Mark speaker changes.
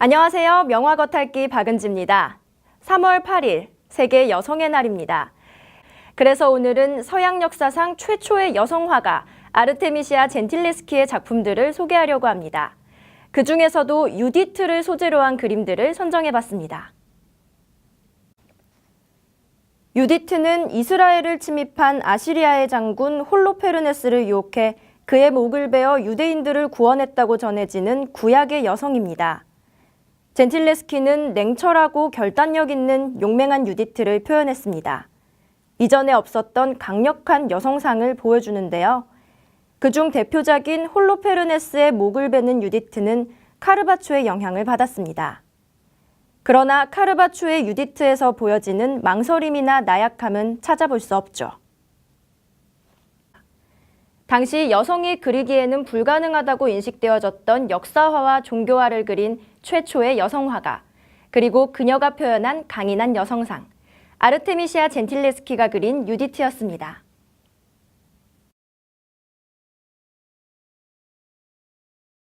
Speaker 1: 안녕하세요. 명화 겉핥기 박은지입니다. 3월 8일 세계 여성의 날입니다. 그래서 오늘은 서양 역사상 최초의 여성 화가 아르테미시아 젠틸레스키의 작품들을 소개하려고 합니다. 그 중에서도 유디트를 소재로 한 그림들을 선정해 봤습니다. 유디트는 이스라엘을 침입한 아시리아의 장군 홀로페르네스를 유혹해 그의 목을 베어 유대인들을 구원했다고 전해지는 구약의 여성입니다. 젠틸레스키는 냉철하고 결단력 있는 용맹한 유디트를 표현했습니다. 이전에 없었던 강력한 여성상을 보여주는데요. 그중 대표작인 홀로페르네스의 목을 베는 유디트는 카르바초의 영향을 받았습니다. 그러나 카르바초의 유디트에서 보여지는 망설임이나 나약함은 찾아볼 수 없죠. 당시 여성이 그리기에는 불가능하다고 인식되어졌던 역사화와 종교화를 그린 최초의 여성화가, 그리고 그녀가 표현한 강인한 여성상, 아르테미시아 젠틸레스키가 그린 유디트였습니다.